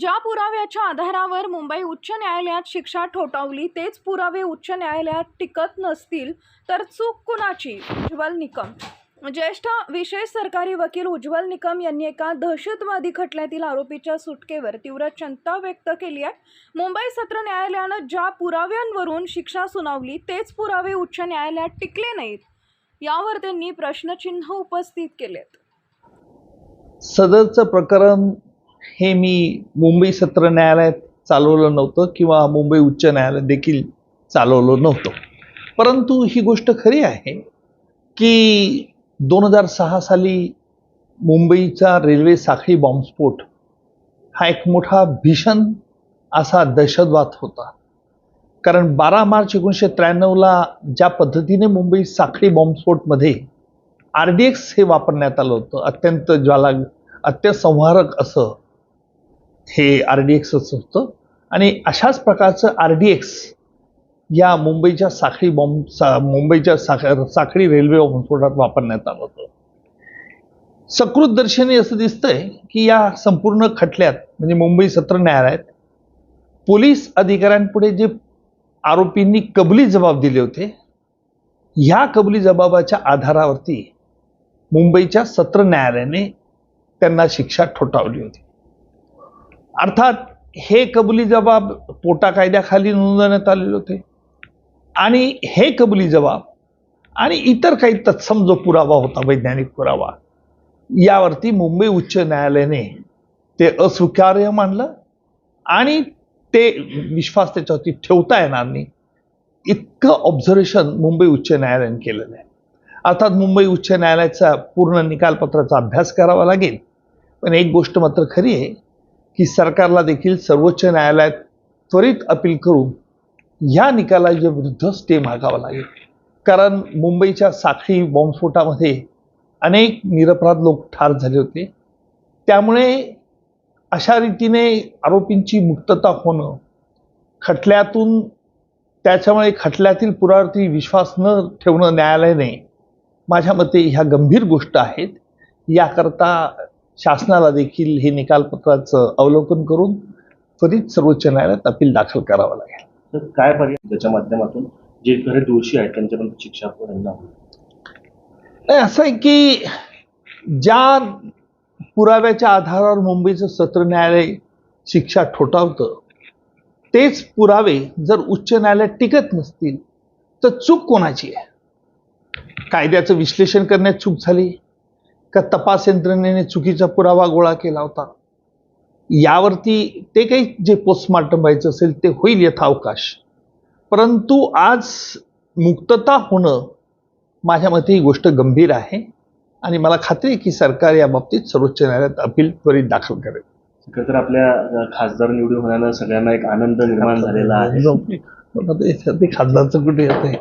ज्या पुराव्याच्या आधारावर मुंबई उच्च न्यायालयात शिक्षा ठोठावली तेच पुरावे उच्च न्यायालयात टिकत नसतील तर चूक कुणाची? उज्ज्वल निकम. ज्येष्ठ विशेष सरकारी वकील उज्ज्वल निकम यांनी एका दहशतवादी खटल्यातील आरोपीच्या सुटकेवर तीव्र चिंता व्यक्त केली आहे. मुंबई सत्र न्यायालयानं ज्या पुराव्यांवरून शिक्षा सुनावली तेच पुरावे उच्च न्यायालयात टिकले नाहीत यावर त्यांनी प्रश्नचिन्ह उपस्थित केलेत. सदरचं प्रकरण हे मी मुंबई सत्र न्यायालयात चालवलं नव्हतं किंवा मुंबई उच्च न्यायालयात देखील चालवलं नव्हतं. परंतु ही गोष्ट खरी आहे की दोन हजार सहा साली मुंबईचा रेल्वे साखळी बॉम्बस्फोट हा एक मोठा भीषण असा दहशतवाद होता. कारण बारा मार्च एकोणीसशे त्र्याण्णवला ज्या पद्धतीने मुंबई साखळी बॉम्बस्फोटमध्ये आर डी एक्स हे वापरण्यात आलं होतं अत्यंत ज्वाला अत्यसंहारक असं हे आर डी एक्सच होतं आणि अशाच प्रकारचं आर डी एक्स या मुंबईच्या साखळी बॉम्ब सा मुंबईच्या साख साखळी रेल्वे बॉम्बस्फोटात वापरण्यात आलं होतं. सकृत दर्शनी असं दिसतंय की या संपूर्ण खटल्यात म्हणजे मुंबई सत्र न्यायालयात पोलीस अधिकाऱ्यांपुढे जे आरोपींनी कबली जबाब दिले होते ह्या कबली जबाबाच्या आधारावरती मुंबईच्या सत्र न्यायालयाने त्यांना शिक्षा ठोठावली होती. अर्थात हे कबुली जबाब पोटा कायद्याखाली नोंदवण्यात आलेले होते. आणि हे कबुली जबाब आणि इतर काही तत्सम जो पुरावा होता वैज्ञानिक पुरावा यावरती मुंबई उच्च न्यायालयाने ते अस्वीकार्य मानलं आणि ते विश्वास त्याच्यावरती ठेवता येणार नाही. इतकं ऑब्झर्वेशन मुंबई उच्च न्यायालयाने केलेलं आहे. अर्थात मुंबई उच्च न्यायालयाचा पूर्ण निकालपत्राचा अभ्यास करावा लागेल. पण एक गोष्ट मात्र खरी आहे की सरकारला देखील सर्वोच्च न्यायालयात त्वरित अपील करून ह्या निकालाच्या विरुद्ध स्टे मागावा लागेल. कारण मुंबईच्या साखळी बॉम्बस्फोटामध्ये अनेक निरपराध लोक ठार झाले होते. त्यामुळे अशा रीतीने आरोपींची मुक्तता होणं खटल्यातून त्याच्यामुळे खटल्यातील पुरावरती विश्वास न ठेवणं न्यायालयाने माझ्या मते ह्या गंभीर गोष्ट आहेत. याकरता शासनाला देखील हे निकालपत्राचं अवलोकन करून त्वरित सर्वोच्च न्यायालयात अपील दाखल करावं लागेल. तर काय पर्याय त्याच्या माध्यमातून? जे खरे दोषी आहेत त्यांच्यापर्यंत शिक्षा नाही असं आहे की ज्या पुराव्याच्या आधारावर मुंबईचं सत्र न्यायालय शिक्षा ठोठावतं तेच पुरावे जर उच्च न्यायालयात टिकत नसतील तर चूक कोणाची आहे? कायद्याचं विश्लेषण करण्यात चूक झाली. का तपास यंत्रणेने चुकीचा पुरावा गोळा केला होता? यावरती ते काही जे पोस्टमार्टम व्हायचं असेल ते होईल यथावकाश. परंतु आज मुक्तता होणं माझ्या मते ही गोष्ट गंभीर आहे आणि मला खात्री आहे की सरकार या बाबतीत सर्वोच्च न्यायालयात अपील त्वरित दाखल करेल. खरं तर आपल्या खासदार निवडून होण्यानं सगळ्यांना एक आनंद निर्माण झालेला आहे. ते खासदारचं कुठे येत आहे